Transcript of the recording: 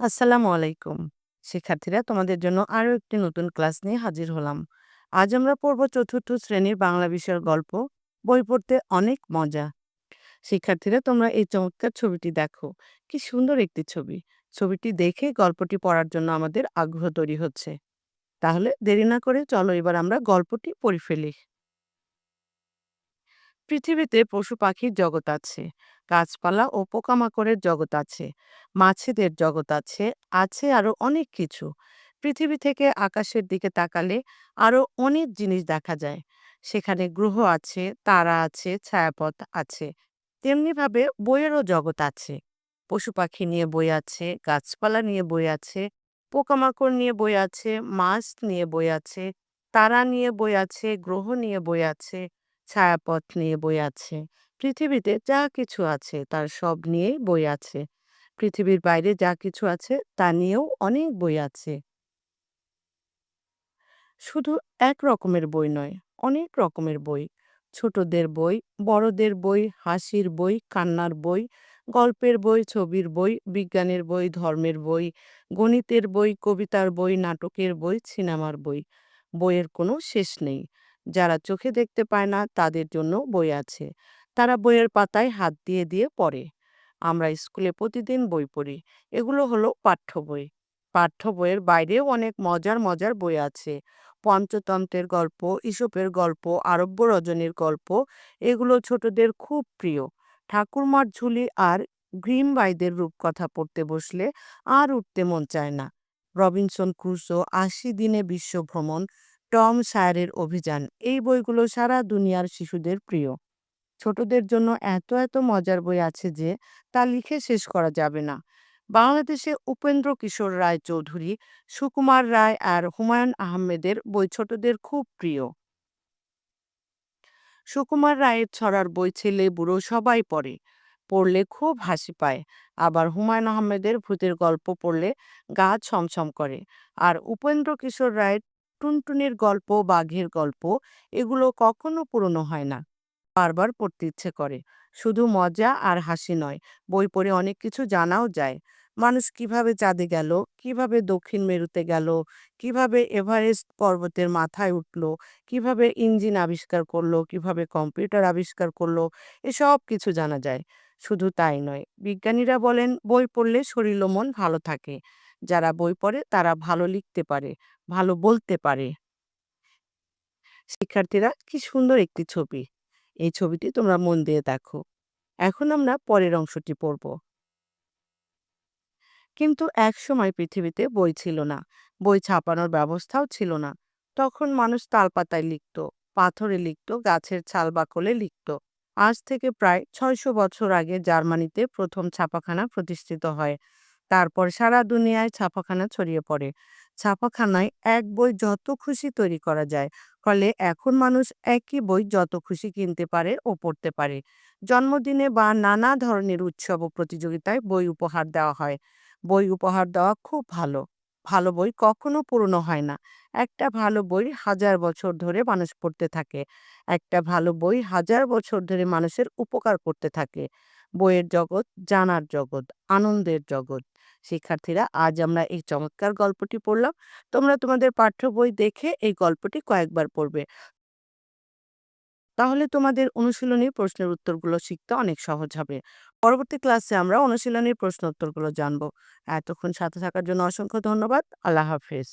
আসসালামু আলাইকুম। শিক্ষার্থীরা, তোমাদের জন্য আরও একটি নতুন ক্লাস নিয়ে হাজির হলাম। আজ আমরা পড়ব চতুর্থ শ্রেণির বাংলা বিষয়ের গল্প, বই পড়তে অনেক মজা। শিক্ষার্থীরা, তোমরা এই চমৎকার ছবিটি দেখো। কি সুন্দর একটি ছবি। ছবিটি দেখে গল্পটি পড়ার জন্য আমাদের আগ্রহ তৈরি হচ্ছে। তাহলে দেরি না করে চলো এবার আমরা গল্পটি পড়ে ফেলি। পৃথিবীতে পশু পাখির জগৎ আছে। গাছপালা ও পোকামাকড়ের জগৎ আছে, মাছেদের জগৎ আছে আছে আরও অনেক কিছু। পৃথিবী থেকে আকাশের দিকে তাকালে আরও অনেক জিনিস দেখা যায়। সেখানে গ্রহ আছে, তারা আছে, ছায়াপথ আছে, তেমনিভাবে বইয়েরও জগৎ আছে। পশু পাখি নিয়ে বই আছে, গাছপালা নিয়ে বই আছে, পোকামাকড় নিয়ে বই আছে, মাছ নিয়ে বই আছে, তারা নিয়ে বই আছে, গ্রহ নিয়ে বই আছে ছায়াপথ নিয়ে বই আছে। পৃথিবীতে যা কিছু আছে তার সব নিয়েই বই আছে। পৃথিবীর বাইরে যা কিছু আছে তা নিয়েও অনেক বই আছে। শুধু এক রকমের বই নয়, অনেক রকমের বই। ছোটদের বই, বড়দের বই, হাসির বই, কান্নার বই, গল্পের বই, ছবির বই, বিজ্ঞানের বই, ধর্মের বই, গণিতের বই, কবিতার বই, নাটকের বই, সিনেমার বই। বইয়ের কোনো শেষ নেই। যারা চোখে দেখতে পায় না, তাদের জন্য বই আছে। তারা বইয়ের পাতায় হাত দিয়ে দিয়ে পড়ে। আমরা স্কুলে প্রতিদিন বই পড়ি। এগুলো হলো পাঠ্য বই। পাঠ্য বইয়ের বাইরেও অনেক মজার মজার বই আছে। পঞ্চতন্ত্রের গল্প, ইসপের গল্প, আরব্য রজনীর গল্প, এগুলো ছোটদের খুব প্রিয়। ঠাকুরমার ঝুলি আর গ্রিম বাইদের রূপকথা পড়তে বসলে আর উঠতে মন চায় না। রবিনসন ক্রুসো আশি দিনে বিশ্ব ভ্রমণ টম সায়ারের অভিযান। এই বইগুলো সারা দুনিয়ার শিশুদের প্রিয়। ছোটদের জন্য এত এত মজার বই আছে যে তা লিখে শেষ করা যাবে না। বাংলাদেশে উপেন্দ্র কিশোর রায় চৌধুরী, সুকুমার রায় আর হুমায়ুন আহমেদের বই ছোটদের খুব প্রিয়। সুকুমার রায়ের ছড়ার বই ছেলে, বুড়ো সবাই পড়ে। পড়লে খুব হাসি পায়। আবার হুমায়ুন আহমেদের ভূতের গল্প পড়লে গা ছমছম করে। আর উপেন্দ্র কিশোর রায়ের টুনটুনির গল্প বাঘের গল্প, এগুলো কখনো পুরনো হয় না। বারবার পড়তে ইচ্ছে করে। শুধু মজা আর হাসি নয়, বই পড়ে অনেক কিছু জানাও যায়। মানুষ কীভাবে চাঁদে গেল, কীভাবে দক্ষিণ মেরুতে গেল, কীভাবে এভারেস্ট পর্বতের মাথায় উঠল, কীভাবে ইঞ্জিন আবিষ্কার করল, কীভাবে কম্পিউটার আবিষ্কার করল, এসব কিছু জানা যায়। শুধু তাই নয়, বিজ্ঞানীরা বলেন, বই পড়লে শরীর ও মন ভালো থাকে। যারা বই পড়ে, তারা ভালো লিখতে পারে, ভালো বলতে পারে। শিক্ষার্থীরা কি সুন্দর একটি ছবি। এই ছবিটি তোমরা মন দিয়ে দেখো। এখন আমরা পরের অংশটি পড়ব। কিন্তু একসময় পৃথিবীতে বই ছিল না, বই ছাপানোর ব্যবস্থাও ছিল না। তখন মানুষ তালপাতায় লিখত, পাথরে লিখত, গাছের ছাল বাকলে লিখত। আজ থেকে প্রায় ছয়শো বছর আগে জার্মানিতে প্রথম ছাপাখানা প্রতিষ্ঠিত হয়। তারপর সারা দুনিয়ায় ছাপাখানা ছড়িয়ে পড়ে। ছাপাখানায় এক বই যত খুশি তৈরি করা যায়, ফলে এখন মানুষ একই বই যত খুশি কিনতে পারে ও পড়তে পারে। জন্মদিনে বা নানা ধরনের উৎসব ও প্রতিযোগিতায় বই উপহার দেওয়া হয়। বই উপহার দেওয়া খুব ভালো। ভালো বই কখনো পুরনো হয় না। একটা ভালো বই হাজার বছর ধরে মানুষ পড়তে থাকে। একটা ভালো বই হাজার বছর ধরে মানুষের উপকার করতে থাকে। বইয়ের জগৎ, জানার জগৎ, আনন্দের জগৎ। শিক্ষার্থীরা, আজ আমরা এই চমৎকার গল্পটি পড়লাম। তোমরা তোমাদের পাঠ্য বই দেখে এই গল্পটি কয়েকবার পড়বে। তাহলে তোমাদের অনুশীলনী প্রশ্নের উত্তরগুলো শিখতে অনেক সহজ হবে। পরবর্তী ক্লাসে আমরা অনুশীলনীর প্রশ্ন উত্তরগুলো জানব। এতক্ষণ সাথে থাকার জন্য অসংখ্য ধন্যবাদ। আল্লাহ হাফেজ।